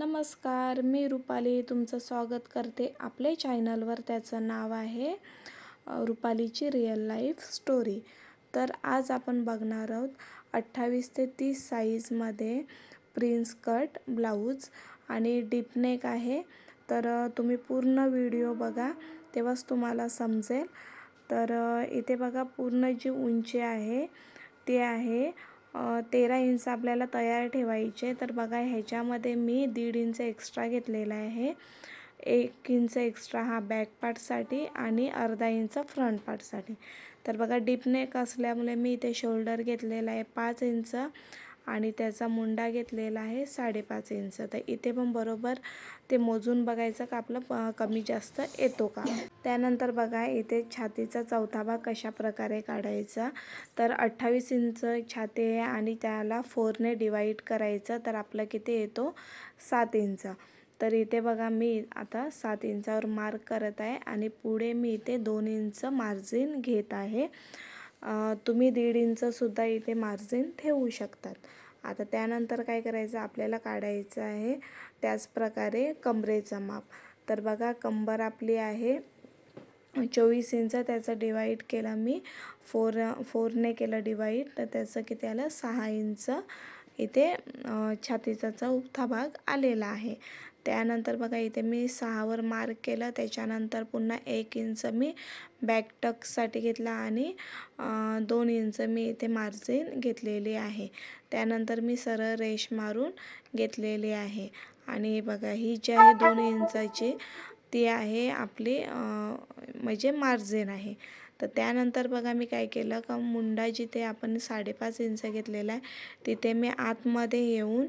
नमस्कार मी रुपाली तुमचं स्वागत करते आपल्या चॅनलवर. त्याचं नाव आहे रुपालीची रिअल लाईफ स्टोरी तर आज आपण बघणार आहोत अठ्ठावीस ते तीस साईजमध्ये प्रिन्स कट ब्लाऊज आणि डीपनेक आहे. तर तुम्ही पूर्ण व्हिडिओ बघा तेव्हाच तुम्हाला समजेल. तर इथे बघा पूर्ण जी उंची आहे ती आहे तेरा इंच आपल्याला तयार ठेवायचे तर बघा ह्याच्यामध्ये मी दीड इंच एक्स्ट्रा घेतलेला आहे. एक इंच एक्स्ट्रा हा बॅक पार्टसाठी आणि अर्धा इंच फ्रंट पार्टसाठी तर बघा डीप नेक असल्यामुळे मी इथे शोल्डर घेतलेला आहे. पाच इंच आणि त्याचा मुंडा घेतलेला आहे साडेपाच इंच. तर इथे पण बरोबर ते मोजून बघायचं का आपलं कमी जास्त येतो का? त्यानंतर बघा इथे छातीचा चौथा भाग कशा प्रकारे काढायचा? तर अठ्ठावीस इंच छाती आहे आणि त्याला फोरने डिवाईड करायचं तर आपलं किती येतो? सात इंच. तर इथे बघा मी आता सात इंचावर मार्क करत आहे आणि पुढे मी इथे दोन इंच मार्जिन घेत आहे. तुम्ही दीड इंचसुद्धा इथे मार्जिन ठेवू शकतात. आता त्यानंतर काय करायचं? आपल्याला काढायचं आहे त्याचप्रकारे कमरेचं माप. तर बघा कंबर आपली आहे चोवीस इंच. त्याचं डिवाईड केलं मी. फोर फोरने केलं डिवाईड तर त्याचं किती आलं? सहा इंच. इथे छातीचा चौथा भाग आलेला आहे. त्यानंतर बघा इथे मी सहावर मार्क केलं. त्याच्यानंतर पुन्हा एक इंच मी बॅक टक्ससाठी घेतला आणि दोन इंच मी इथे मार्जिन घेतलेली आहे. त्यानंतर मी सरळ रेश मारून घेतलेली आहे. आणि बघा ही जी आहे दोन इंचाची ती आहे आपली म्हणजे मार्जिन आहे. तर त्यानंतर बघा मी काय केलं का मुंडा जिथे आपण साडेपाच इंच घेतलेला आहे तिथे मी आतमध्ये येऊन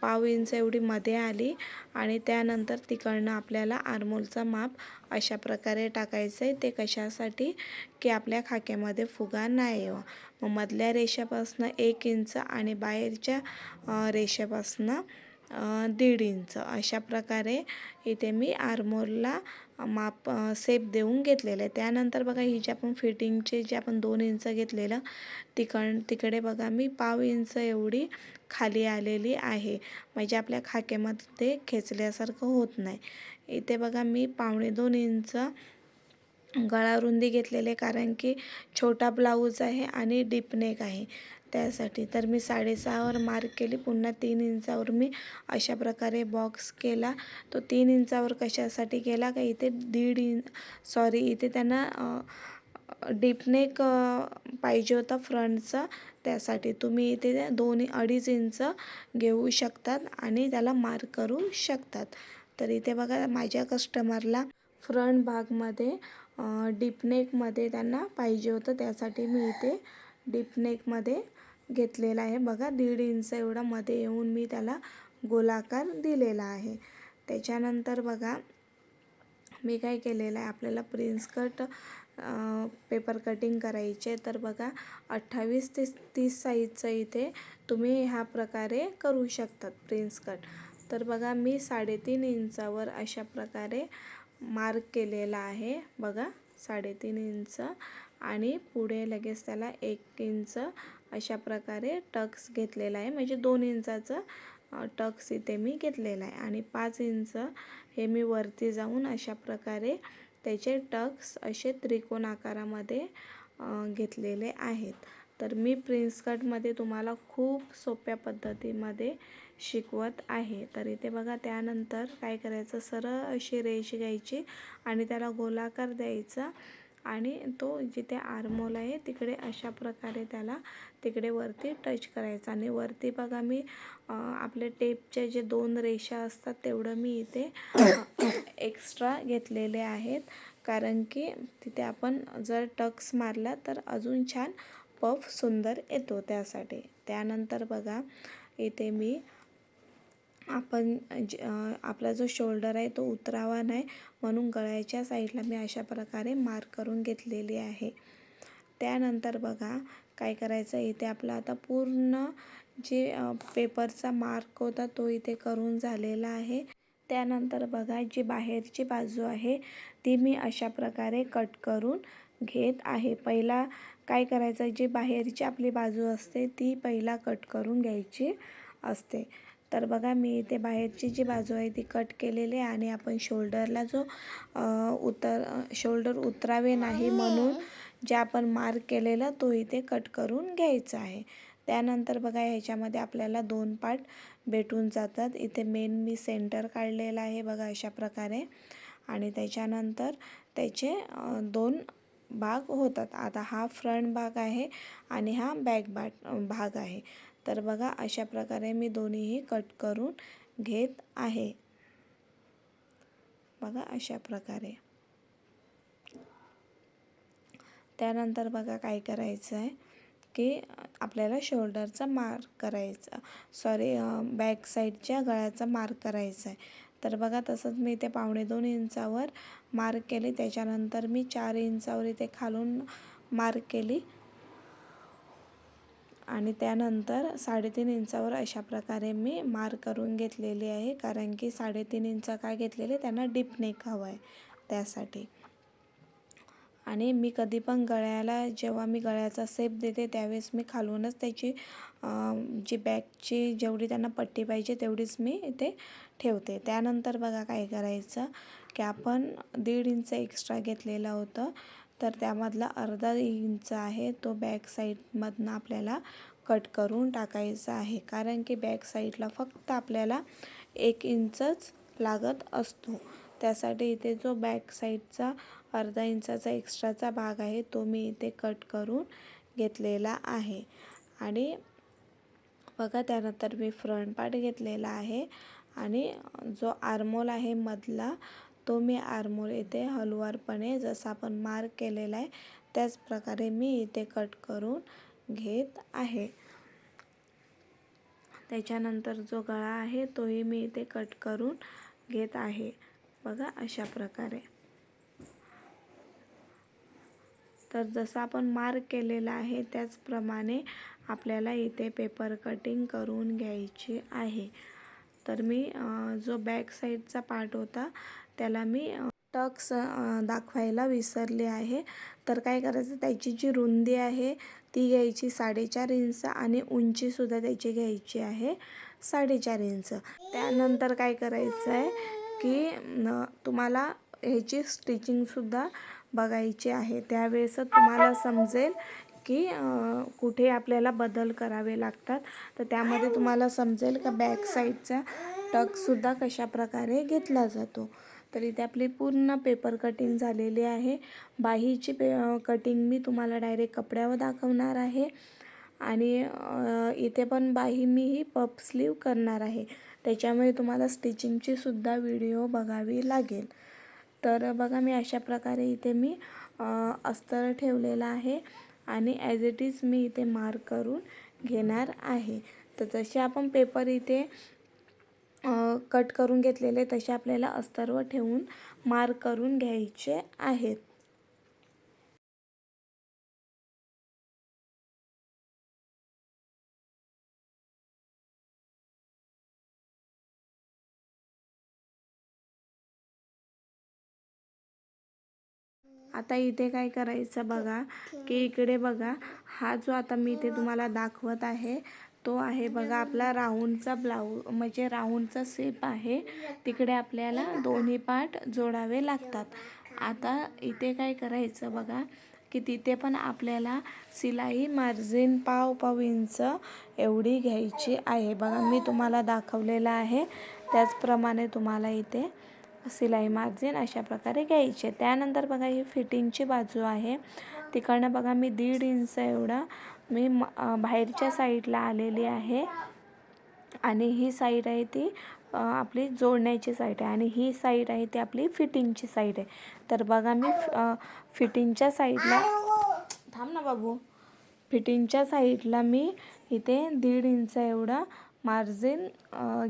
पाव इंच एवढी मध्ये आली आणि त्यानंतर तिकडनं आपल्याला आरमोलचा माप अशा प्रकारे टाकायचं आहे ते कशासाठी? की आपल्या खाक्यामध्ये फुगा नाही यावा. मग मधल्या रेषेपासनं एक इंच आणि बाहेरच्या रेषेपासनं दीड इंच. अशा प्रकारे इथे मी आरमोरला माप सेप देऊन घेतलेलं आहे. त्यानंतर बघा ही जे आपण फिटिंगचे जे आपण दोन इंच घेतलेलं तिकड तिकडे बघा मी पाव इंच एवढी खाली आलेली आहे. म्हणजे आपल्या खाक्यामध्ये खेचल्यासारखं होत नाही. इथे बघा मी पावणे दोन इंच गळा रुंदी घेतलेले कारण की छोटा ब्लाऊज आहे आणि डीपनेक आहे. त्यासाठी. तर मी साडेसहावर मार्क केली. पुन्हा तीन इंचावर मी अशा प्रकारे बॉक्स केला. तो तीन इंचावर कशासाठी केला? का इथे दीड इंच सॉरी इथे त्यांना डीपनेक पाहिजे होता फ्रंटचा. त्यासाठी तुम्ही इथे दोन अडीच इंच घेऊ शकतात आणि त्याला मार्क करू शकतात. तर इथे बघा माझ्या कस्टमरला फ्रंट भागमध्ये डीपनेकमध्ये त्यांना पाहिजे होतं. त्यासाठी मी इथे डीपनेकमध्ये घेतलेला आहे. बघा दीड इंच एवढा मध्ये येऊन मी त्याला गोलाकार दिलेला आहे. त्याच्यानंतर बघा मी काय केलेलं आहे आपल्याला प्रिन्स कट पेपर कटिंग करायचे तर बघा अठ्ठावीस ते तीस साईजचं इथे तुम्ही ह्या प्रकारे करू शकतात प्रिन्स कट. तर बघा मी साडेतीन इंचावर अशा प्रकारे मार्क केलेला आहे. बघा साडेतीन इंच आणि पुढे लगेच त्याला एक इंच अशा प्रकारे टक्स घेतलेला आहे. म्हणजे दोन इंचाचं टक्स इथे मी घेतलेला आहे. आणि पाच इंच हे मी वरती जाऊन अशा प्रकारे त्याचे टक्स असे त्रिकोण आकारामध्ये घेतलेले आहेत. तर मी प्रिन्स कटमध्ये तुम्हाला खूप सोप्या पद्धतीमध्ये शिकवत आहे. तर इथे बघा त्यानंतर काय करायचं? सरळ अशी रेष घ्यायची आणि त्याला गोलाकार द्यायचा. आणि तो जिथे आरमोल आहे तिकडे अशा प्रकारे त्याला तिकडे वरती टच करायचा. आणि वरती बघा मी आपले टेपचे जे दोन रेषा असतात तेवढं मी इथे एक्स्ट्रा घेतलेले आहेत. कारण की तिथे आपण जर टक्स मारला तर अजून छान पफ सुंदर येतो त्यासाठी. त्यानंतर बघा इथे मी आपण ज आपला जो शोल्डर आहे तो उतरावा नाही म्हणून गळ्याच्या साईडला मी अशा प्रकारे मार्क करून घेतलेली आहे. त्यानंतर बघा काय करायचं इथे आपला आता पूर्ण जे पेपरचा मार्क होता तो इथे करून झालेला आहे. त्यानंतर बघा जी बाहेरची बाजू आहे ती मी अशा प्रकारे कट करून घेत आहे. पहिला काय करायचं जी बाहेरची आपली बाजू असते ती पहिला कट करून घ्यायची असते. तर बघा मी इथे बाहेरची जी बाजू आहे ती कट केलेली आहे आणि आपण शोल्डरला जो उतर शोल्डर उतरावे नाही म्हणून जे आपण मार्क केलेलं तो इथे कट करून घ्यायचा आहे. त्यानंतर बघा ह्याच्यामध्ये आपल्याला दोन पार्ट भेटून जातात. इथे मेन मी सेंटर काढलेला आहे बघा अशा प्रकारे. आणि त्याच्यानंतर त्याचे दोन भाग होतात. आता हा फ्रंट भाग आहे आणि हा बॅक भाग भाग आहे. तर बघा अशा प्रकारे मी दोन्हीही कट करून घेत आहे. बघा अशा प्रकारे. त्यानंतर बघा काय करायचं आहे की आपल्याला शोल्डरचा मार्क करायचा. सॉरी बॅक साईडच्या गळ्याचा मार्क करायचा आहे. तर बघा तसंच मी इथे पावणे दोन इंचावर मार्क केली. त्याच्यानंतर मी चार इंचावर इथे खालून मार्क केली. आणि त्यानंतर साडेतीन इंचावर अशा प्रकारे मी मार्क करून घेतलेली आहे. कारण की साडेतीन इंच काय घेतलेले? त्यांना डीप नेक हवं आहे त्यासाठी. आणि मी कधी पण गळ्याला जेव्हा मी गळ्याचा सेप देते त्यावेळेस मी खालूनच त्याची जी बॅकची जेवढी त्यांना पट्टी पाहिजे तेवढीच मी इथे ठेवते. त्यानंतर बघा काय करायचं? की आपण दीड इंच एक्स्ट्रा घेतलेलं होतं. तर त्यामधला अर्धा इंच आहे. तो बॅक साईडमधनं आपल्याला कट करून टाकायचा आहे. कारण की बॅक साईडला फक्त आपल्याला एक इंचच लागत असतो. त्यासाठी इथे जो बॅक साईडचा अर्धा इंचाचा एक्स्ट्राचा भाग आहे तो मी इथे कट करून घेतलेला आहे. आणि बघा त्यानंतर मी फ्रंट पार्ट घेतलेला आहे. आणि जो आर्मोल आहे मधला तो मी आरमोर इथे हलवारपणे जसा आपण मार्क केलेला आहे त्याच प्रकारे मी इथे कट करून घेत आहे. त्याच्यानंतर जो गळा आहे तोही मी इथे कट करून घेत आहे. बघा अशा प्रकारे. तर जसं आपण मार्क केलेला आहे त्याचप्रमाणे आपल्याला इथे पेपर कटिंग करून घ्यायची आहे. तर मी जो बॅक साईडचा पार्ट होता त्याला मी टक्स दाखवायला विसरले आहे. तर काय करायचं त्याची जी रुंदी आहे ती घ्यायची साडेचार इंच आणि उंचीसुद्धा त्याची घ्यायची आहे साडेचार इंच. त्यानंतर काय करायचं आहे की तुम्हाला ह्याची स्टिचिंगसुद्धा बघायची आहे. त्यावेळेस तुम्हाला समजेल की कुठे आपल्याला बदल करावे लागतात. तर त्यामध्ये तुम्हाला समजेल का बॅक साईडचा टकसुद्धा कशा प्रकारे घेतला जातो. तर इथे आपली पूर्ण पेपर कटिंग झालेली आहे. बाहीची पे कटिंग मी तुम्हाला डायरेक्ट कपड्यावर दाखवणार आहे. आणि इथे पण बाही मी ही पप स्लीव करणार आहे. त्याच्यामुळे तुम्हाला स्टिचिंगची सुद्धा व्हिडिओ बघावी लागेल. तर बघा मी अशा प्रकारे इथे मी अस्तर ठेवलेला आहे. आणि ॲज इट इज मी इथे मार्क करून घेणार आहे. तर जसे आपण पेपर इथे कट करून घेतलेले तसे आपल्याला अस्तर्व ठेवून मार्क करून घ्यायचे आहेत. आता इथे काय करायचं बघा की इकडे बघा हा जो आता मी इथे तुम्हाला दाखवत आहे तो आहे बघा आपला राऊंडचा ब्लाऊ म्हणजे राऊंडचा सेप आहे. तिकडे आपल्याला दोन्ही पार्ट जोडावे लागतात. आता इथे काय करायचं बघा की तिथे पण आपल्याला सिलाई मार्जिन पाव पाव इंच एवढी घ्यायची आहे. बघा मी तुम्हाला दाखवलेलं आहे. त्याचप्रमाणे तुम्हाला इथे सिलाई मार्जिन अशा प्रकारे घ्यायचे. त्यानंतर बघा ही फिटिंगची बाजू आहे. तिकडनं बघा मी दीड इंच एवढा मी बाहेरच्या साईडला आलेली आहे. आणि ही साईड आहे ती आपली जोडण्याची साईड आहे. आणि ही साईड आहे ती आपली फिटिंगची साईड आहे. तर बघा मी फिटिंगच्या साईडला थांब ना बाबू. फिटिंगच्या साईडला मी इथे दीड इंच एवढा मार्जिन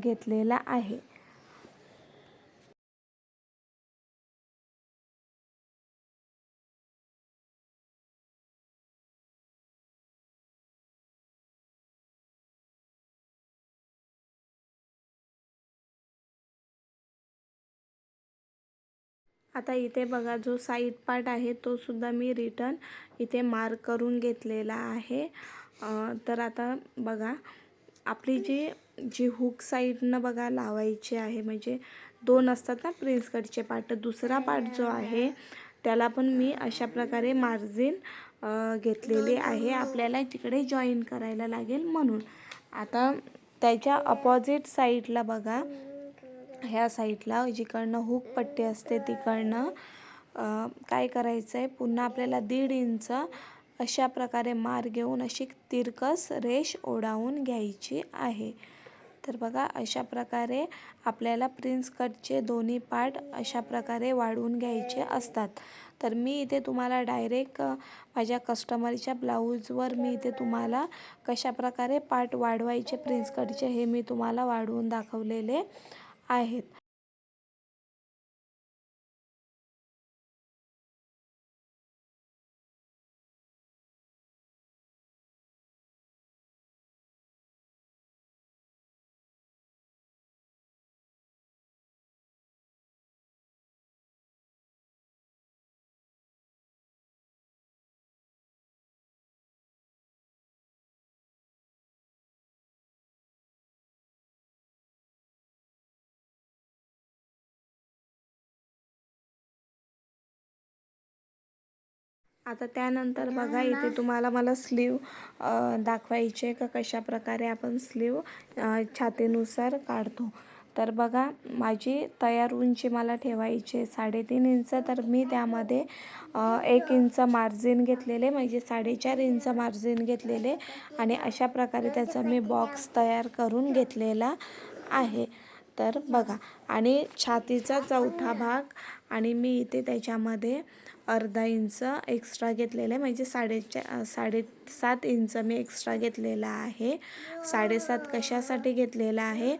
घेतलेला आहे. आता इथे बघा जो साईड पार्ट आहे तो सुद्धा मी रिटर्न इथे मार्क करून घेतलेला आहे. तर आता बघा आपली जी जी हुक साईडनं बघा लावायची आहे म्हणजे दोन असतात ना प्रिन्स कटचे पार्ट दुसरा पार्ट जो आहे त्याला पण मी अशा प्रकारे मार्जिन घेतलेली आहे. आपल्याला तिकडे जॉईन करायला लागेल म्हणून. आता त्याच्या अपोजिट साईडला बघा ह्या साईडला जिकडनं हुक पट्टी असते तिकडनं काय करायचं आहे पुन्हा आपल्याला दीड इंच अशा प्रकारे मार घेऊन अशी तिरकस रेष ओढावून घ्यायची आहे. तर बघा अशा प्रकारे आपल्याला प्रिन्स कटचे दोन्ही पार्ट अशा प्रकारे वाढवून घ्यायचे असतात. तर मी इथे तुम्हाला डायरेक्ट माझ्या कस्टमरच्या ब्लाऊजवर मी इथे तुम्हाला कशा प्रकारे पार्ट वाढवायचे प्रिन्स कटचे हे मी तुम्हाला वाढवून दाखवलेले. आहेत. आता त्यानंतर बघा इथे तुम्हाला मला स्लीव दाखवायचे का? कशा प्रकारे आपण स्लीव छातीनुसार काढतो. तर बघा माझी तयार उंची मला ठेवायची साडेतीन इंच. तर मी त्यामध्ये एक इंच मार्जिन घेतलेले म्हणजे साडेचार इंच मार्जिन घेतलेले आणि अशा प्रकारे त्याचा मी बॉक्स तयार करून घेतलेला आहे. तर बघा आणि छातीचा चौथा भाग आणि मी इथे त्याच्यामध्ये अर्धा इंच एक्स्ट्रा घेतलेला आहे. म्हणजे साडेचा साडेसात इंच मी एक्स्ट्रा घेतलेला आहे. साडेसात कशासाठी घेतलेला आहे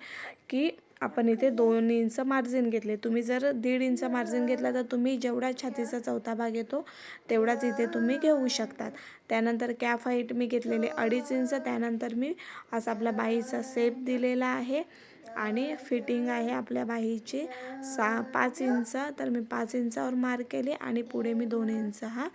की आपण इथे दोन इंच मार्जिन घेतले. तुम्ही जर दीड इंच मार्जिन घेतला तर तुम्ही जेवढा छातीचा चौथा भाग येतो तेवढाच इथे तुम्ही घेऊ शकतात. त्यानंतर कॅफ हाईट मी घेतलेली अडीच इंच. त्यानंतर मी असा आपला बाईचा सेप दिलेला आहे. आणि फिटिंग आहे आपल्या बाहीची. सा पाच इंच तर मी पाच इंचावर मार्क केले आणि पुढे मी दोन इंच हा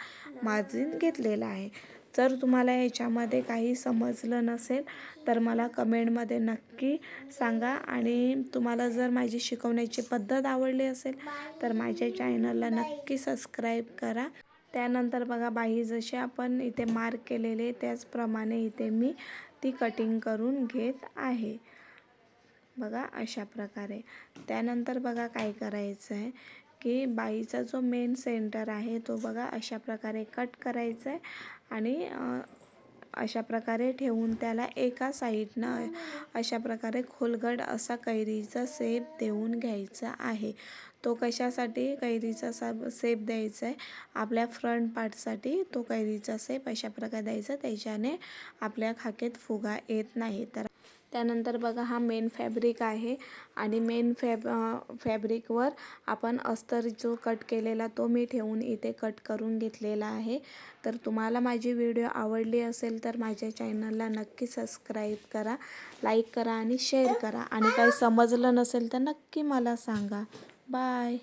मार्जिन घेतलेला आहे. जर तुम्हाला याच्यामध्ये काही समजलं नसेल तर मला कमेंटमध्ये नक्की सांगा. आणि तुम्हाला जर माझी शिकवण्याची पद्धत आवडली असेल तर माझ्या चॅनलला नक्की सबस्क्राईब करा. त्यानंतर बघा बाही जशी आपण इथे मार्क केलेले त्याचप्रमाणे इथे मी ती कटिंग करून घेत आहे. बघा अशा प्रकारे. त्यानंतर बघा काय करायचं आहे की बाईचा जो मेन सेंटर आहे तो बघा अशा प्रकारे कट करायचा आहे आणि अशा प्रकारे ठेवून त्याला एका साईडनं अशा प्रकारे खोलगट असा कैरीचा सेप देऊन घ्यायचा आहे. तो कशासाठी? कैरीचा सा सेप द्यायचा आहे आपल्या फ्रंट पार्टसाठी तो कैरीचा सेप अशा प्रकारे द्यायचा त्याच्याने आपल्या खाकेत फुगा येत नाही. तर त्यानंतर बघा हा मेन फॅब्रिक आहे आणि मेन फॅब फॅब्रिकवर आपण अस्तर जो कट केलेला तो मी ठेवून इथे कट करून घेतलेला आहे. तर तुम्हाला माझी व्हिडिओ आवडली असेल तर माझ्या चॅनलला नक्की सबस्क्राईब करा लाईक करा आणि शेअर करा. आणि काही समजलं नसेल तर नक्की मला सांगा. बाय